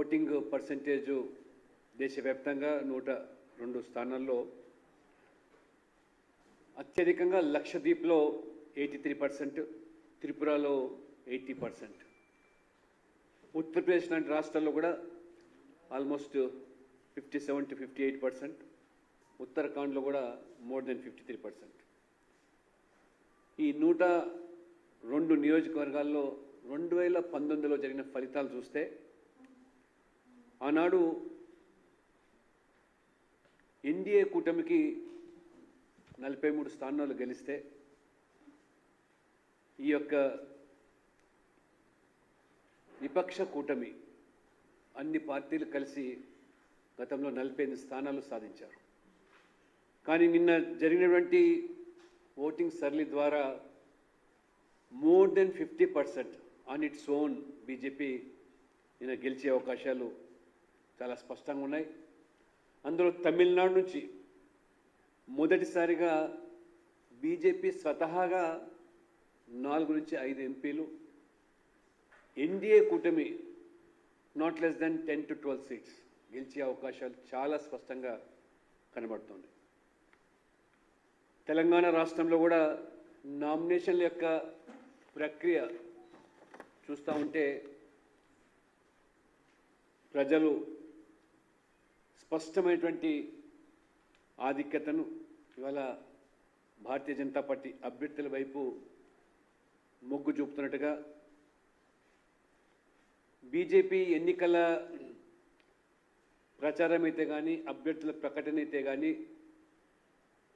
Voting percentage దేశవ్యాప్తంగా నూట రెండు స్థానాల్లో అత్యధికంగా లక్షద్వీప్లో ఎయిటీ త్రీ పర్సెంట్ త్రిపురలో ఎయిటీ పర్సెంట్. ఉత్తరప్రదేశ్ లాంటి రాష్ట్రాల్లో కూడా almost fifty seven to fifty eight percent ఉత్తరాఖండ్లో కూడా more than fifty three percent. ఈ నూట రెండు నియోజకవర్గాల్లో రెండు వేల పంతొమ్మిదిలో జరిగిన ఫలితాలు చూస్తే ఆనాడు ఎన్డీఏ కూటమికి నలభై మూడు స్థానాలు గెలిస్తే ఈ యొక్క విపక్ష కూటమి అన్ని పార్టీలు కలిసి గతంలో నలభై ఎనిమిది స్థానాలు సాధించారు. కానీ నిన్న జరిగినటువంటి ఓటింగ్ సర్లీ ద్వారా more than fifty percent on its own BJP నిన్న గెలిచే అవకాశాలు చాలా స్పష్టంగా ఉన్నాయి. అందులో తమిళనాడు నుంచి మొదటిసారిగా బీజేపీ స్వతహాగా నాలుగు నుంచి ఐదు ఎంపీలు ఎన్డీఏ కూటమి not less than ten to twelve seats గెలిచే అవకాశాలు చాలా స్పష్టంగా కనబడుతుంది. తెలంగాణ రాష్ట్రంలో కూడా నామినేషన్ల యొక్క ప్రక్రియ చూస్తూ ఉంటే ప్రజలు స్పష్టమైనటువంటి ఆధిక్యతను ఇవాళ భారతీయ జనతా పార్టీ అభ్యర్థుల వైపు మొగ్గు చూపుతున్నట్టుగా బీజేపీ ఎన్నికల ప్రచారం అయితే కానీ అభ్యర్థుల ప్రకటన అయితే కానీ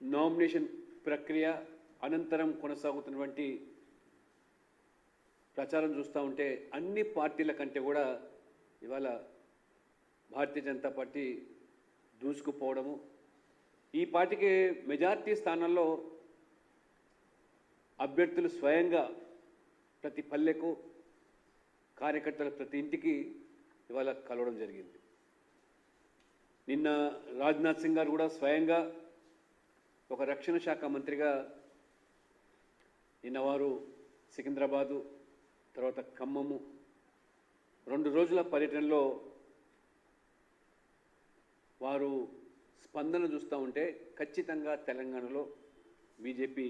నామినేషన్ ప్రక్రియ అనంతరం కొనసాగుతున్నటువంటి ప్రచారం చూస్తూ ఉంటే అన్ని పార్టీల కంటే కూడా ఇవాళ భారతీయ జనతా పార్టీ దూసుకుపోవడము. ఈ పార్టీకి మెజార్టీ స్థానాల్లో అభ్యర్థులు స్వయంగా ప్రతి పల్లెకు కార్యకర్తల ప్రతి ఇంటికి ఇవాళ కలవడం జరిగింది. నిన్న రాజ్నాథ్ సింగ్ గారు కూడా స్వయంగా ఒక రక్షణ శాఖ మంత్రిగా నిన్న వారు సికింద్రాబాదు తర్వాత ఖమ్మము రెండు రోజుల పర్యటనలో వారు స్పందన చూస్తూ ఉంటే ఖచ్చితంగా తెలంగాణలో బీజేపీ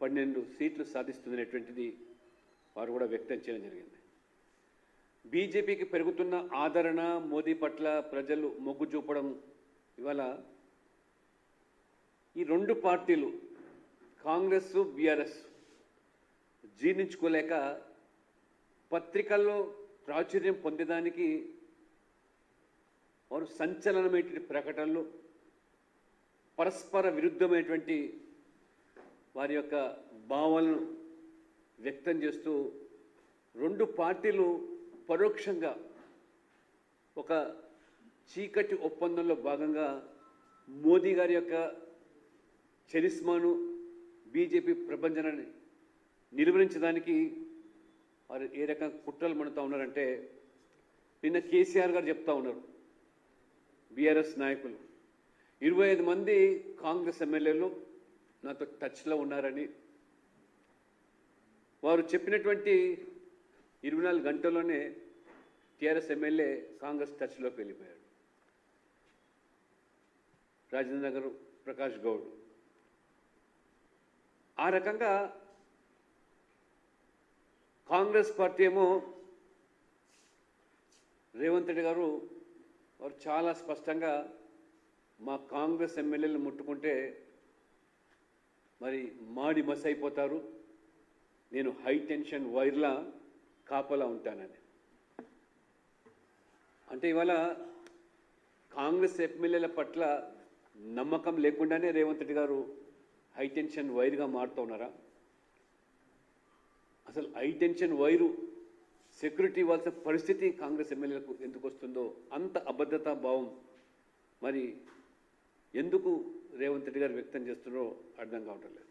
పన్నెండు సీట్లు సాధిస్తుందనేటువంటిది వారు కూడా వ్యక్తం చేయడం జరిగింది. బీజేపీకి పెరుగుతున్న ఆదరణ మోదీ పట్ల ప్రజలు మొగ్గు చూపడం ఇవాళ ఈ రెండు పార్టీలు కాంగ్రెస్ బీఆర్ఎస్ జీర్ణించుకోలేక పత్రికల్లో ప్రాచుర్యం పొందేదానికి వారు సంచలనమైనటువంటి ప్రకటనలు పరస్పర విరుద్ధమైనటువంటి వారి యొక్క భావాలను వ్యక్తం చేస్తూ రెండు పార్టీలు పరోక్షంగా ఒక చీకటి ఒప్పందంలో భాగంగా మోదీ గారి యొక్క చరిస్మాను బీజేపీ ప్రపంచాన్ని నిర్వహించడానికి వారు ఏ రకంగా కుట్రలు మండుతూ ఉన్నారంటే నిన్న కేసీఆర్ గారు చెప్తా ఉన్నారు. బీఆర్ఎస్ నాయకులు. ఇరవై ఐదు మంది కాంగ్రెస్ ఎమ్మెల్యేలు నాతో టచ్లో ఉన్నారని. వారు చెప్పినటువంటి ఇరవై నాలుగు గంటల్లోనే టీఆర్ఎస్ ఎమ్మెల్యే కాంగ్రెస్ టచ్లోకి వెళ్ళిపోయాడు. రాజేంద్ర నగర్ ప్రకాష్ గౌడ్. ఆ రకంగా కాంగ్రెస్ పార్టీ ఏమో రేవంత్ రెడ్డి గారు వారు చాలా స్పష్టంగా మా కాంగ్రెస్ ఎమ్మెల్యేలు ముట్టుకుంటే మరి మాడి మస్ అయిపోతారు. నేను హై టెన్షన్ వైర్లా కాపలా ఉంటానని. అంటే ఇవాళ కాంగ్రెస్ ఎమ్మెల్యేల పట్ల నమ్మకం లేకుండానే రేవంత్ రెడ్డి గారు హై టెన్షన్ వైర్గా మారుతూ ఉన్నారా? అసలు హై టెన్షన్ వైరు సెక్యూరిటీ ఇవ్వాల్సిన పరిస్థితి కాంగ్రెస్ ఎమ్మెల్యేలకు ఎందుకు వస్తుందో అంత అభద్రతా భావం మరి ఎందుకు రేవంత్ రెడ్డి గారు వ్యక్తం చేస్తున్నారో అర్థం కావటం లేదు.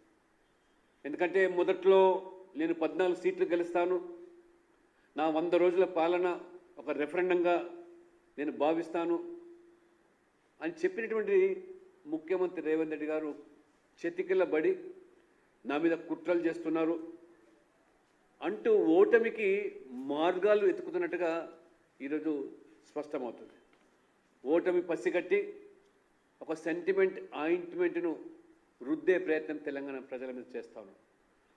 ఎందుకంటే మొదట్లో నేను పద్నాలుగు సీట్లు గెలుస్తాను. నా వంద రోజుల పాలన ఒక రెఫరెండంగా నేను భావిస్తాను అని చెప్పినటువంటి ముఖ్యమంత్రి రేవంత్ రెడ్డి గారు చెతికిల్లబడి నా మీద కుట్రలు చేస్తున్నారు. అంటూ ఓటమికి మార్గాలు వెతుకుతున్నట్టుగా ఈరోజు స్పష్టమవుతుంది. ఓటమి పసిగట్టి ఒక సెంటిమెంట్ ఆయింట్మెంట్ను రుద్దే ప్రయత్నం తెలంగాణ ప్రజల మీద చేస్తాను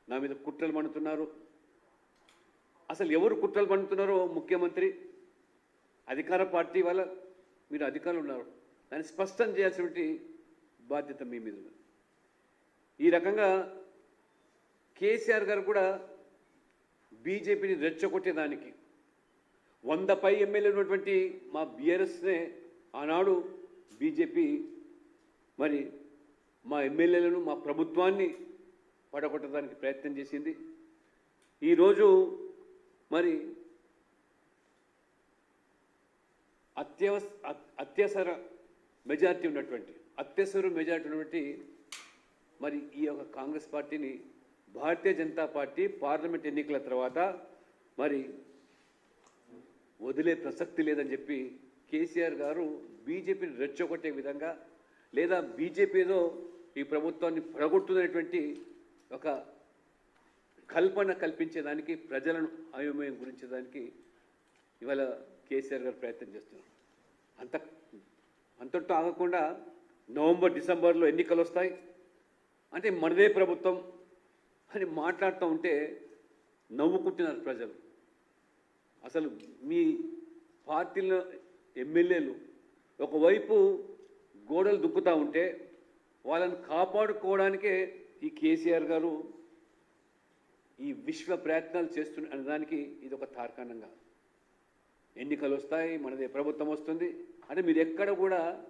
నా మీద కుట్రలు మండుతున్నారు. అసలు ఎవరు కుట్రలు పండుతున్నారో ముఖ్యమంత్రి అధికార పార్టీ వల్ల మీరు అధికారులు ఉన్నారు. దాన్ని స్పష్టం చేయాల్సినటువంటి బాధ్యత మీ మీద ఈ రకంగా కేసీఆర్ గారు కూడా బీజేపీని రెచ్చగొట్టేదానికి వంద పై ఎమ్మెల్యే ఉన్నటువంటి మా బీఆర్ఎస్నే ఆనాడు బీజేపీ మరి మా ఎమ్మెల్యేలను మా ప్రభుత్వాన్ని పడగొట్టడానికి ప్రయత్నం చేసింది. ఈరోజు మరి అత్యవస అత్యవసర మెజార్టీ ఉన్నటువంటి అత్యవసర మెజార్టీ ఉన్నటువంటి మరి ఈ యొక్క కాంగ్రెస్ పార్టీని భారతీయ జనతా పార్టీ పార్లమెంట్ ఎన్నికల తర్వాత మరి వదిలే ప్రసక్తి లేదని చెప్పి కేసీఆర్ గారు బీజేపీని రెచ్చగొట్టే విధంగా లేదా బీజేపీలో ఈ ప్రభుత్వాన్ని పడగొడుతుందనేటువంటి ఒక కల్పన కల్పించేదానికి ప్రజలను అయోమయం గురించేదానికి ఇవాళ కేసీఆర్ గారు ప్రయత్నం చేస్తున్నారు. అంత అంతటితో ఆగకుండా నవంబర్ డిసెంబర్లో ఎన్నికలు వస్తాయి అంటే మనదే ప్రభుత్వం అని మాట్లాడుతూ ఉంటే నవ్వుకుంటున్నారు ప్రజలు. అసలు మీ పార్టీలో ఎమ్మెల్యేలు ఒకవైపు గోడలు దుక్కుతూ ఉంటే వాళ్ళని కాపాడుకోవడానికే ఈ కేసీఆర్ గారు ఈ విశ్వ ప్రయత్నాలు చేస్తున్న అనడానికి ఇది ఒక తార్కాణంగా. ఎన్నికలు వస్తాయి మనది ప్రభుత్వం వస్తుంది. అంటే మీరు ఎక్కడ కూడా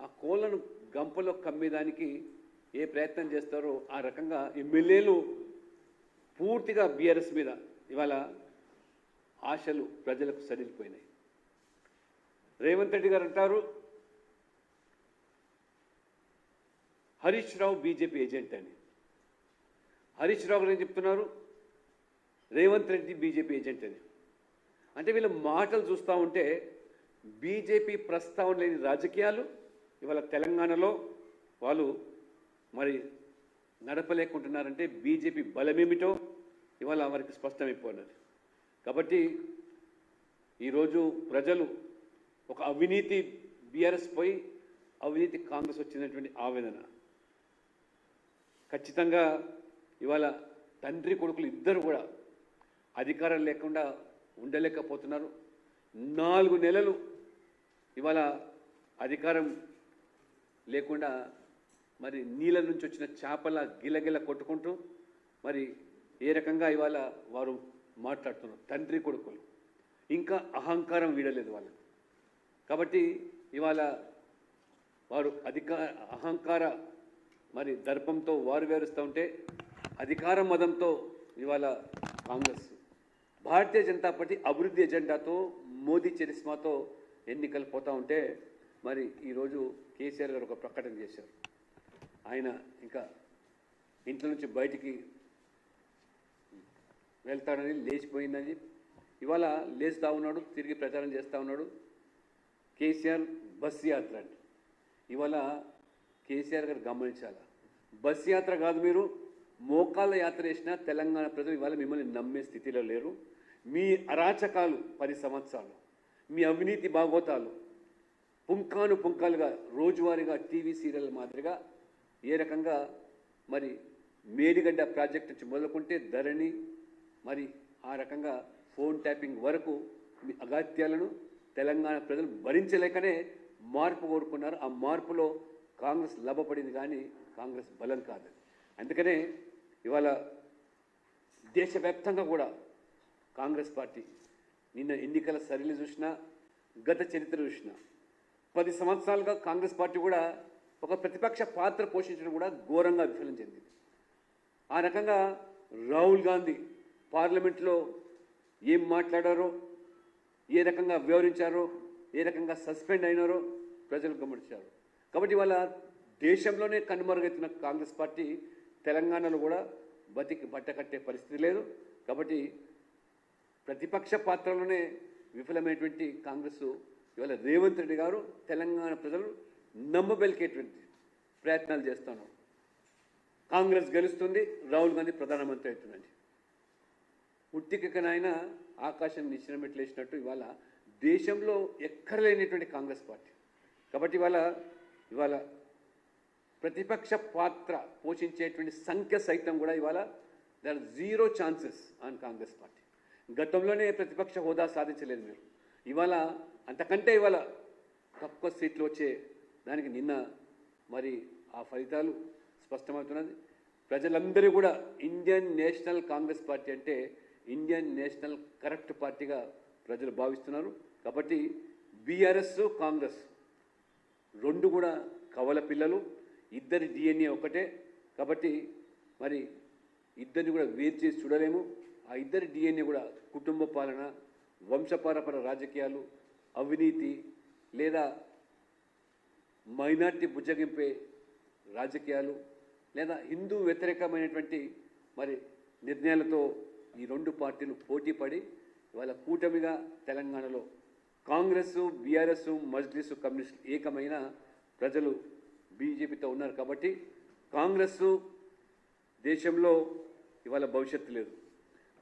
ఆ కోళ్ళను గంపలో కమ్మేదానికి ఏ ప్రయత్నం చేస్తారో ఆ రకంగా ఎమ్మెల్యేలు పూర్తిగా బీఆర్ఎస్ మీద ఇవాళ ఆశలు ప్రజలకు సడిలిపోయినాయి రేవంత్ రెడ్డి గారు అంటారు హరీష్ రావు బీజేపీ ఏజెంట్ అని. హరీష్ రావు గారు ఏం చెప్తున్నారు రేవంత్ రెడ్డి బీజేపీ ఏజెంట్ అని. అంటే వీళ్ళ మాటలు చూస్తూ ఉంటే బీజేపీ ప్రస్తావన లేని రాజకీయాలు ఇవాళ తెలంగాణలో వాళ్ళు మరి నడపలేకుంటున్నారంటే బీజేపీ బలమేమిటో ఇవాళ వారికి స్పష్టమైపోయినది. కాబట్టి ఈరోజు ప్రజలు ఒక అవినీతి బీఆర్ఎస్ పోయి అవినీతి కాంగ్రెస్ వచ్చినటువంటి ఆవేదన. ఖచ్చితంగా ఇవాళ తండ్రి కొడుకులు ఇద్దరు కూడా అధికారం లేకుండా ఉండలేకపోతున్నారు. నాలుగు నెలలు ఇవాళ అధికారం లేకుండా మరి నీళ్ళ నుంచి వచ్చిన చేపల గిలగిల కొట్టుకుంటూ మరి ఏ రకంగా ఇవాళ వారు మాట్లాడుతున్నారు? తండ్రి కొడుకులు. ఇంకా అహంకారం వీడలేదు వాళ్ళకి. కాబట్టి ఇవాళ వారు అధిక అహంకార మరి దర్పంతో వారు వేరుస్తూ ఉంటే అధికార మదంతో ఇవాళ కాంగ్రెస్. భారతీయ జనతా పార్టీ అభివృద్ధి ఎజెండాతో మోదీ చరిస్మాతో ఎన్నికలు పోతూ ఉంటే మరి ఈరోజు కేసీఆర్ గారు ఒక ప్రకటన చేశారు. ఆయన ఇంకా ఇంట్లో నుంచి బయటికి వెళ్తాడని లేచిపోయిందని. ఇవాళ లేచుతా ఉన్నాడు తిరిగి ప్రచారం చేస్తూ ఉన్నాడు. కేసీఆర్ బస్ యాత్ర అంటే ఇవాళ కేసీఆర్ గారు గమనించాలా. బస్ యాత్ర కాదు మీరు మోకాళ్ళ యాత్ర చేసిన తెలంగాణ ప్రజలు ఇవాళ మిమ్మల్ని నమ్మే స్థితిలో లేరు. మీ అరాచకాలు పది సంవత్సరాలు మీ అవినీతి భాగోతాలు పుంకాను పుంకాలుగా రోజువారీగా టీవీ సీరియల్ మాదిరిగా ఏ రకంగా మరి మేడిగడ్డ ప్రాజెక్ట్ నుంచి మొదలుకుంటే ధరణి మరి ఆ రకంగా ఫోన్ ట్యాపింగ్ వరకు మీ అగాత్యాలను తెలంగాణ ప్రజలు భరించలేకనే మార్పు కోరుకున్నారు. ఆ మార్పులో కాంగ్రెస్ లభపడింది కానీ కాంగ్రెస్ బలం కాదు. అందుకనే ఇవాళ దేశవ్యాప్తంగా కూడా కాంగ్రెస్ పార్టీ నిన్న ఎన్నికల సరళి చూసినా గత చరిత్ర చూసినా పది సంవత్సరాలుగా కాంగ్రెస్ పార్టీ కూడా ఒక ప్రతిపక్ష పాత్ర పోషించడం కూడా ఘోరంగా విఫలం చెందింది. ఆ రకంగా రాహుల్ గాంధీ పార్లమెంట్లో ఏం మాట్లాడారో ఏ రకంగా వివరించారో ఏ రకంగా సస్పెండ్ అయినారో ప్రజలు గమనించారు. కాబట్టి వాళ్ళ దేశంలోనే కనుమరుగైతున్న కాంగ్రెస్ పార్టీ తెలంగాణలో కూడా బతికి బట్టకట్టే పరిస్థితి లేదు. కాబట్టి ప్రతిపక్ష పాత్రలోనే విఫలమైనటువంటి కాంగ్రెస్ ఇవాళ రేవంత్ రెడ్డి గారు తెలంగాణ ప్రజలు నమ్మబెలికేటువంటి ప్రయత్నాలు చేస్తున్నారు కాంగ్రెస్ గెలుస్తుంది రాహుల్ గాంధీ ప్రధానమంత్రి అవుతుందండి ఉట్టికనైనా ఆకాశం నిచ్చిన మెట్లేసినట్టు ఇవాళ దేశంలో ఎక్కడ లేనిటువంటి కాంగ్రెస్ పార్టీ. కాబట్టి ఇవాళ ఇవాళ ప్రతిపక్ష పాత్ర పోషించేటువంటి సంఖ్య సైతం కూడా ఇవాళ there zero chances on Congress party. గతంలోనే ప్రతిపక్ష హోదా సాధించలేదు మీరు. ఇవాళ అంతకంటే ఇవాళ తక్కువ సీట్లు వచ్చే దానికి నిన్న మరి ఆ ఫలితాలు స్పష్టమవుతున్నది. ప్రజలందరూ కూడా ఇండియన్ నేషనల్ కాంగ్రెస్ పార్టీ అంటే ఇండియన్ నేషనల్ కరెక్ట్ పార్టీగా ప్రజలు భావిస్తున్నారు. కాబట్టి బీఆర్ఎస్ కాంగ్రెస్ రెండు కూడా కవల పిల్లలు. ఇద్దరి డిఎన్ఏ ఒకటే కాబట్టి మరి ఇద్దరిని కూడా వేరు చేసి చూడలేము. ఆ ఇద్దరి డిఎన్ఏ కూడా కుటుంబ పాలన వంశపారపర రాజకీయాలు అవినీతి లేదా మైనార్టీ బుజ్జగింపే రాజకీయాలు లేదా హిందూ వ్యతిరేకమైనటువంటి మరి నిర్ణయాలతో ఈ రెండు పార్టీలు పోటీ పడి ఇవాళ కూటమిగా తెలంగాణలో కాంగ్రెస్ బీఆర్ఎస్ మజ్లిస్ కమ్యూనిస్ట్ ఏకమైన ప్రజలు బీజేపీతో ఉన్నారు కాబట్టి కాంగ్రెస్ దేశంలో ఇవాళ భవిష్యత్తు లేదు.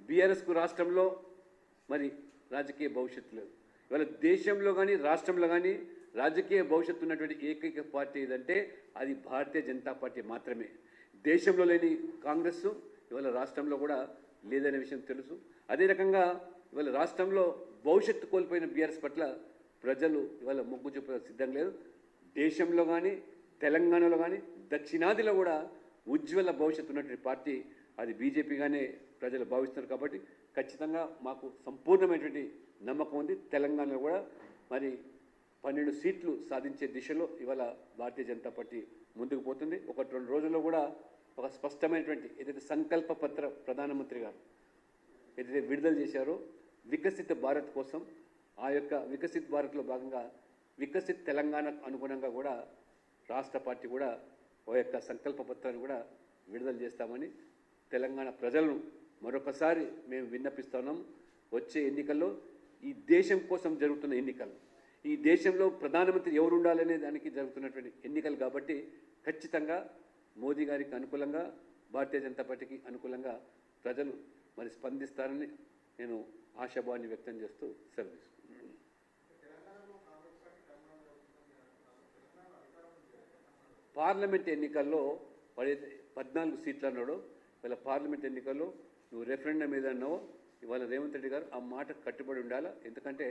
బీఆర్ఎస్కు రాష్ట్రంలో మరి రాజకీయ భవిష్యత్తు లేదు. ఇవాళ దేశంలో కానీ రాష్ట్రంలో కానీ రాజకీయ భవిష్యత్తు ఉన్నటువంటి ఏకైక పార్టీ ఏదంటే అది భారతీయ జనతా పార్టీ మాత్రమే. దేశంలో లేని కాంగ్రెస్ ఇవాళ రాష్ట్రంలో కూడా లేదనే విషయం తెలుసు. అదే రకంగా ఇవాళ రాష్ట్రంలో భవిష్యత్తు కోల్పోయిన బీఆర్ఎస్ పట్ల ప్రజలు ఇవాళ మొగ్గు చూప సిద్ధం లేదు దేశంలో కానీ తెలంగాణలో కానీ దక్షిణాదిలో కూడా ఉజ్వల భవిష్యత్తు ఉన్నటువంటి పార్టీ అది బీజేపీగానే ప్రజలు భావిస్తున్నారు కాబట్టి ఖచ్చితంగా మాకు సంపూర్ణమైనటువంటి నమ్మకం ఉంది. తెలంగాణలో కూడా మరి పన్నెండు సీట్లు సాధించే దిశలో ఇవాళ భారతీయ జనతా పార్టీ ముందుకు పోతుంది. ఒకటి రెండు రోజుల్లో కూడా ఒక స్పష్టమైనటువంటి ఏదైతే సంకల్ప పత్ర ప్రధానమంత్రి గారు ఏదైతే విడుదల చేశారో వికసిత భారత్ కోసం ఆ యొక్క వికసిత్ భారత్లో భాగంగా వికసిత్ తెలంగాణకు అనుగుణంగా కూడా రాష్ట్ర పార్టీ కూడా ఓ యొక్క సంకల్ప పత్రాన్ని కూడా విడుదల చేస్తామని తెలంగాణ ప్రజలను మరొకసారి మేము విన్నపిస్తున్నాం. వచ్చే ఎన్నికల్లో ఈ దేశం కోసం జరుగుతున్న ఎన్నికలు ఈ దేశంలో ప్రధానమంత్రి ఎవరు ఉండాలనే దానికి జరుగుతున్నటువంటి ఎన్నికలు కాబట్టి ఖచ్చితంగా మోదీ గారికి అనుకూలంగా భారతీయ జనతా పార్టీకి అనుకూలంగా ప్రజలు మరి స్పందిస్తారని నేను ఆశాభావాన్ని వ్యక్తం చేస్తూ సెలవు పార్లమెంట్ ఎన్నికల్లో పడే పద్నాలుగు సీట్లు అన్నాడు ఇవాళ పార్లమెంట్ ఎన్నికల్లో నువ్వు రెఫరెండం మీద అన్నావో ఇవాళ రేవంత్ రెడ్డి గారు ఆ మాట కట్టుబడి ఉండాలా? ఎందుకంటే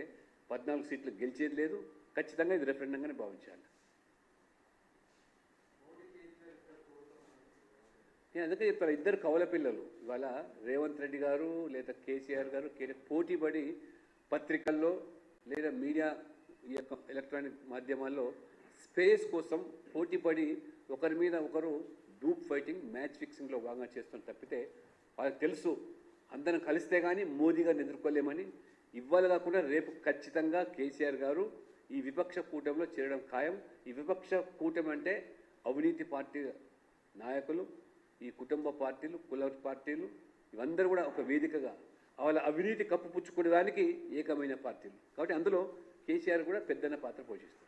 పద్నాలుగు సీట్లు గెలిచేది లేదు. ఖచ్చితంగా ఇది రెఫరెండంగానే భావించాలి. నేను అందుకే చెప్పాను ఇద్దరు కవల పిల్లలు. ఇవాళ రేవంత్ రెడ్డి గారు లేదా కేసీఆర్ గారు పోటీపడి పోటీ పత్రికల్లో లేదా మీడియా ఈ యొక్క ఎలక్ట్రానిక్ మాధ్యమాల్లో స్పేస్ కోసం పోటీపడి ఒకరి మీద ఒకరు డూప్ ఫైటింగ్ మ్యాచ్ ఫిక్సింగ్లో భాగంగా చేస్తున్న తప్పితే వాళ్ళకి తెలుసు. అందరం కలిస్తే కానీ మోదీ గారిని ఎదుర్కోలేమని ఇవాళ కాకుండా రేపు ఖచ్చితంగా కేసీఆర్ గారు ఈ విపక్ష కూటమిలో చేరడం ఖాయం. ఈ విపక్ష కూటమి అంటే అవినీతి పార్టీ నాయకులు ఈ కుటుంబ పార్టీలు కుల పార్టీలు ఇవందరూ కూడా ఒక వేదికగా వాళ్ళ అవినీతి కప్పుపుచ్చుకునేదానికి ఏకమైన పార్టీలు. కాబట్టి అందులో కేసీఆర్ కూడా పెద్దన్న పాత్ర పోషిస్తారు.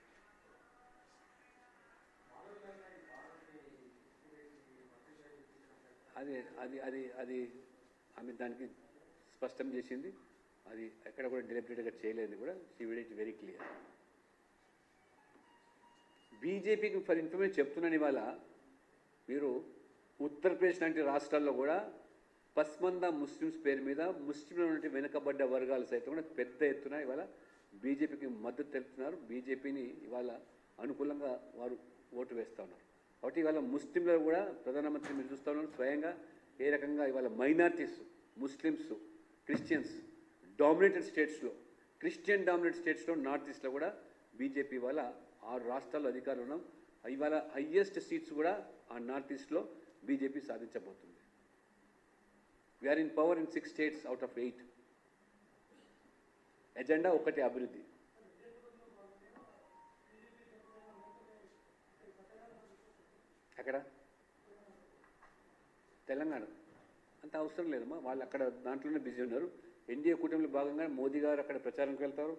అది అది అది అది ఆమె దానికి స్పష్టం చేసింది. అది ఎక్కడ కూడా డెలిబరేట్గా చేయలేదు కూడా she with it very clear బీజేపీకి ఫర్ ఇన్ఫర్మేషన్ చెప్తున్నాను ఇవాళ మీరు ఉత్తరప్రదేశ్ లాంటి రాష్ట్రాల్లో కూడా పస్మంద ముస్లిమ్స్ పేరు మీద ముస్లింలు ఉన్నటువంటి వెనుకబడ్డ వర్గాలు సైతం కూడా పెద్ద ఎత్తున ఇవాళ బీజేపీకి మద్దతు తెలుపుతున్నారు. బీజేపీని ఇవాళ అనుకూలంగా వారు ఓటు వేస్తూ ఉన్నారు. కాబట్టి ఇవాళ ముస్లింలు కూడా ప్రధానమంత్రి మీరు చూస్తూ ఉన్నారు స్వయంగా ఏ రకంగా ఇవాళ మైనార్టీస్ ముస్లిమ్స్ క్రిస్టియన్స్ డామినేటెడ్ స్టేట్స్లో క్రిస్టియన్ డామినేటెడ్ స్టేట్స్లో నార్త్ ఈస్ట్లో కూడా బీజేపీ వల్ల ఆరు రాష్ట్రాల్లో అధికారులు ఉన్నాం. ఇవాళ హయ్యెస్ట్ సీట్స్ కూడా ఆ నార్త్ ఈస్ట్లో BJP సాధించబోతుంది. We're in power in six states out of eight agenda ఒకటి అభివృద్ధి. అక్కడ తెలంగాణ. అంత అవసరం లేదమ్మా. వాళ్ళు అక్కడ దాంట్లోనే బిజీ ఉన్నారు. ఎన్డీఏ కూటమిలో భాగంగా మోదీ గారు అక్కడ ప్రచారంకి వెళ్తారు.